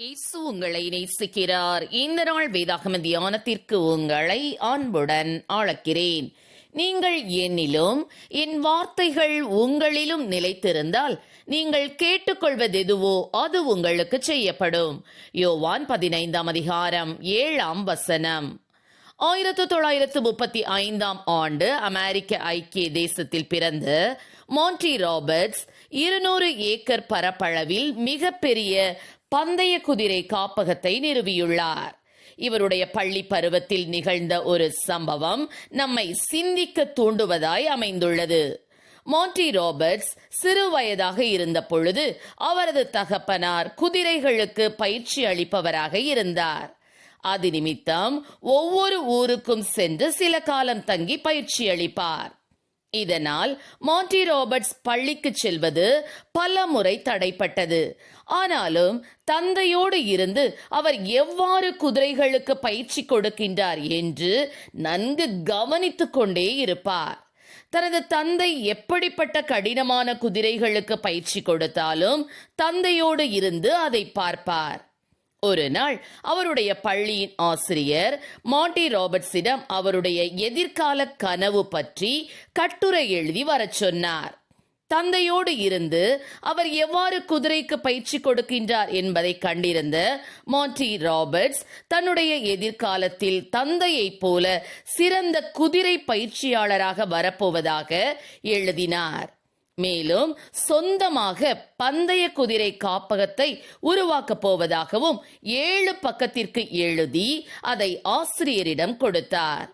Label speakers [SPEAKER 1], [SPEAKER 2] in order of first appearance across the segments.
[SPEAKER 1] இயேசு உங்களை நேசிக்கிறார். இந்த நாள் வேதாகம தியானத்திற்கு உங்களை அன்புடன் அழைக்கிறேன். நீங்கள் என்னிலும் என் வார்த்தைகள் உங்களிலும் நிலைத்திருந்தால் நீங்கள் கேட்டுக்கொள்வதெதுவோ அது உங்களுக்கு செய்யப்படும். யோவான் பதினைந்தாம் அதிகாரம் ஏழாம் வசனம். ஆயிரத்து தொள்ளாயிரத்து முப்பத்தி ஐந்தாம் ஆண்டு அமெரிக்க ஐக்கிய தேசத்தில் பிறந்த மான்டி ராபர்ட்ஸ் இருநூறு ஏக்கர் பரப்பளவில் மிகப்பெரிய பந்தய குதிரை காப்பகத்தை நிறுவியுள்ளார். இவருடைய பள்ளி பருவத்தில் நிகழ்ந்த ஒரு சம்பவம் நம்மை சிந்திக்க தூண்டுவதாய் அமைந்துள்ளது. மான்டி ராபர்ட்ஸ் சிறு வயதாக இருந்த பொழுது அவரது தகப்பனார் குதிரைகளுக்கு பயிற்சி அளிப்பவராக இருந்தார். அது நிமித்தம் ஒவ்வொரு ஊருக்கும் சென்று சில காலம் தங்கி பயிற்சி அளிப்பார். இதனால் மாண்டி ராபர்ட்ஸ் பள்ளிக்கு செல்வது பல முறை தடைப்பட்டது. ஆனாலும் தந்தையோடு இருந்து அவர் எவ்வாறு குதிரைகளுக்கு பயிற்சி கொடுக்கின்றார் என்று நன்கு கவனித்துக் கொண்டே இருப்பார். தனது தந்தை எப்படிப்பட்ட கடினமான குதிரைகளுக்கு பயிற்சி கொடுத்தாலும் தந்தையோடு இருந்து அதை பார்ப்பார். ஒரு நாள் அவருடைய பள்ளியின் ஆசிரியர் மாண்டி ராபர்ட்ஸிடம் அவருடைய எதிர்கால கனவு பற்றி கட்டுரை எழுதி வரச் சொன்னார். தந்தையோடு இருந்து அவர் எவ்வாறு குதிரைக்கு பயிற்சி கொடுக்கின்றார் என்பதை கண்டிருந்த மாண்டி ராபர்ட்ஸ் தன்னுடைய எதிர்காலத்தில் தந்தையைப் போல சிறந்த குதிரை பயிற்சியாளராக வரப்போவதாக எழுதினார். மேலும் சொந்தமாக பந்தய குதிரை காப்பகத்தை உருவாக்கப் போவதாகவும் ஏழு பக்கத்திற்கு எழுதி அதை ஆசிரியரிடம் கொடுத்தார்.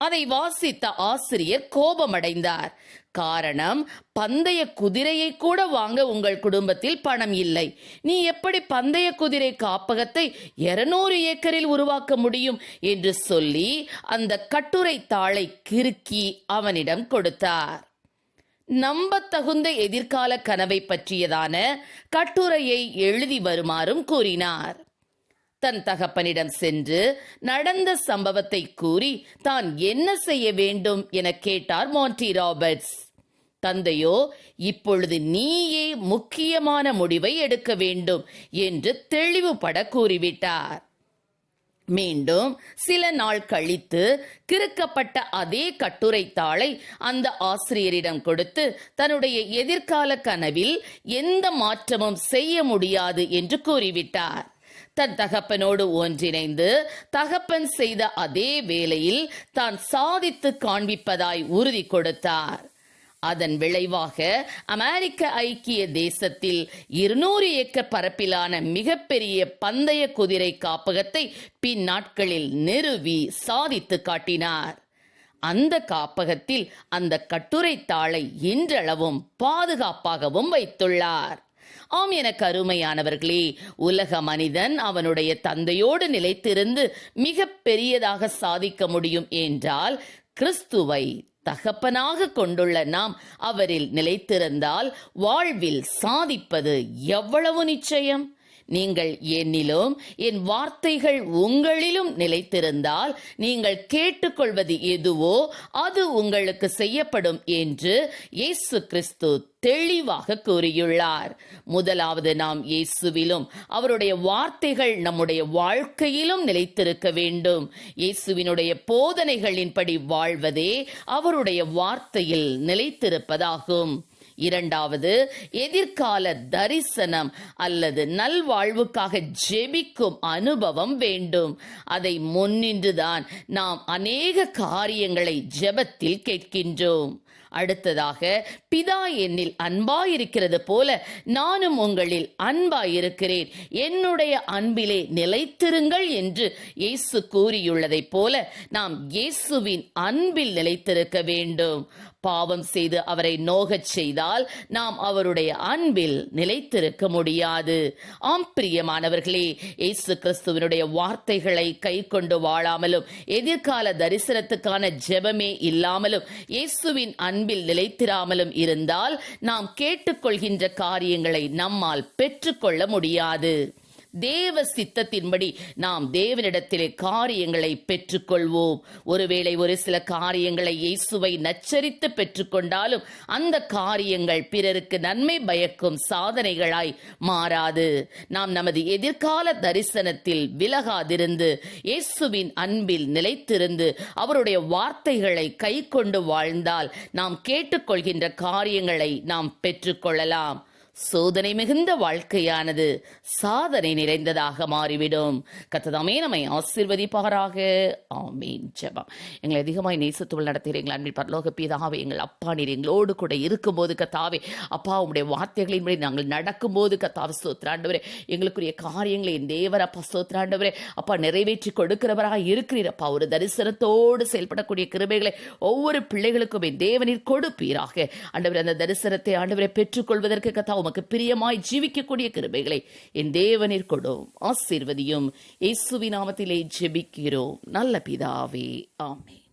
[SPEAKER 1] அதை வாசித்த ஆசிரியர் கோபமடைந்தார். காரணம் பந்தய குதிரையை கூட வாங்க உங்கள் குடும்பத்தில் பணம் இல்லை. நீ எப்படி பந்தய குதிரை காப்பகத்தை இருநூறு ஏக்கரில் உருவாக்க முடியும் என்று சொல்லி அந்த கட்டுரை தாளை கிறுக்கி அவனிடம் கொடுத்தார். நம்பத்தகுந்த எதிர்கால கனவை பற்றியதான கட்டுரையை எழுதி வருமாறும் கூறினார். தன் தகப்பனிடம் சென்று நடந்த சம்பவத்தை கூறி தான் என்ன செய்ய வேண்டும் என கேட்டார் மோன்டி ராபர்ட்ஸ். தந்தையோ இப்பொழுது நீயே முக்கியமான முடிவை எடுக்க வேண்டும் என்று தெளிவுபட கூறிவிட்டார். மீண்டும் சில நாள் கழித்து கிறுக்கப்பட்ட அதே கட்டுரை தாளை அந்த ஆசிரியரிடம் கொடுத்து தன்னுடைய எதிர்கால கனவில் எந்த மாற்றமும் செய்ய முடியாது என்று கூறிவிட்டார். தன் தகப்பனோடு ஒன்றிணைந்து தகப்பன் செய்த அதே வேளையில் தான் சாதித்து காண்பிப்பதாய் உறுதி கொடுத்தார். அதன் விளைவாக அமெரிக்க ஐக்கிய தேசத்தில் இருநூறு ஏக்கர் பரப்பிலான மிகப்பெரிய பந்தய குதிரை காப்பகத்தை பின்னாட்களில் நிறுவி சாதித்து காட்டினார். அந்த காப்பகத்தில் அந்த கட்டுரை தாளை இன்றளவும் பாதுகாப்பாகவும் வைத்துள்ளார். ஆம் என கருமையானவர்களே உலக மனிதன் அவனுடைய தந்தையோடு நிலைத்திருந்து மிக பெரியதாக சாதிக்க முடியும் என்றால் கிறிஸ்துவை தகப்பனாக கொண்டுள்ள நாம் அவரில் நிலைத்திருந்தால் வாழ்வில் சாதிப்பது எவ்வளவு நிச்சயம்? நீங்கள் என்னிலும் என் வார்த்தைகள் உங்களிலும் நிலைத்திருந்தால் நீங்கள் கேட்டுக்கொள்வது எதுவோ அது உங்களுக்கு செய்யப்படும் என்று இயேசு கிறிஸ்து தெளிவாக கூறியுள்ளார். முதலாவது நாம் இயேசுவிலும் அவருடைய வார்த்தைகள் நம்முடைய வாழ்க்கையிலும் நிலைத்திருக்க வேண்டும். இயேசுவினுடைய போதனைகளின்படி வாழ்வதே அவருடைய வார்த்தையில் நிலைத்திருப்பதாகும். இரண்டாவது எதிர்கால தரிசனம் அல்லது நல்வாழ்வுக்காக ஜெபிக்கும் அனுபவம் வேண்டும். அதை முன்னின்றுதான் நாம் அநேக காரியங்களை ஜெபத்தில் கேட்கின்றோம். அடுத்ததாக பிதா என்னில் அன்பாயிருக்கிறது போல நானும் உங்களில் அன்பாயிருக்கிறேன். என்னுடைய அன்பிலே நிலைத்திருங்கள் என்று இயேசு கூறியுள்ளதைப் போல நாம் இயேசுவின் அன்பில் நிலைத்திருக்க வேண்டும். பாவம் செய்து அவரை நோகச் செய்தால் நாம் அவருடைய அன்பில் நிலைத்திருக்க முடியாது. ஆம் பிரியமானவர்களே இயேசு கிறிஸ்துவனுடைய வார்த்தைகளை கை கொண்டு வாழாமலும் எதிர்கால தரிசனத்துக்கான ஜெபமே இல்லாமலும் இயேசுவின் அன்பில் நிலைத்திராமலும் இருந்தால் நாம் கேட்டுக்கொள்கின்ற காரியங்களை நம்மால் பெற்றுக்கொள்ள முடியாது. தேவ சித்தத்தின்படி நாம் தேவனிடத்திலே காரியங்களை பெற்றுக்கொள்வோம். ஒருவேளை ஒரு சில காரியங்களை இயேசுவை நச்சரித்து பெற்றுக்கொண்டாலும் அந்த காரியங்கள் பிறருக்கு நன்மை பயக்கும் சாதனைகளாய் மாறாது. நாம் நமது எதிர்கால தரிசனத்தில் விலகாதிருந்து இயேசுவின் அன்பில் நிலைத்திருந்து அவருடைய வார்த்தைகளை கை கொண்டு வாழ்ந்தால் நாம் கேட்டுக்கொள்கின்ற காரியங்களை நாம் பெற்றுக்கொள்ளலாம். சோதனை மிகுந்த வாழ்க்கையானது சாதனை நிறைந்ததாக மாறிவிடும். கத்ததாமே நம்மை ஆசிர்வதிப்பாராக. ஆமீன். ஜபம். எங்களை அதிகமாய் நேசத்துவல் நடத்துகிறீங்களா அன்பில் பரலோக பீதாவே எங்கள் அப்பா நீர் எங்களோடு கூட இருக்கும்போது கத்தாவே அப்பா உடைய வார்த்தைகளின்படி நாங்கள் நடக்கும்போது கத்தாவை சோத்ராண்டவரே எங்களுக்குரிய காரியங்களை என் தேவர் அப்பா சோத்ராண்டவரே அப்பா நிறைவேற்றி கொடுக்கிறவராக இருக்கிறீர். அப்பா ஒரு தரிசனத்தோடு செயல்படக்கூடிய கிருபைகளை ஒவ்வொரு பிள்ளைகளுக்கும் என் தேவனீர் கொடுப்பீராக. ஆண்டவர் அந்த தரிசனத்தை ஆண்டவரை பெற்றுக்கொள்வதற்கு கத்தா உமக்கு பிரியமாய் ஜீவிக்கக்கூடிய கிருபைகளை என் தேவனிற் கொடும். ஆசீர்வதியும். இயேசுவி நாமத்திலே ஜெபிக்கிறோம். நல்ல பிதாவே. ஆமே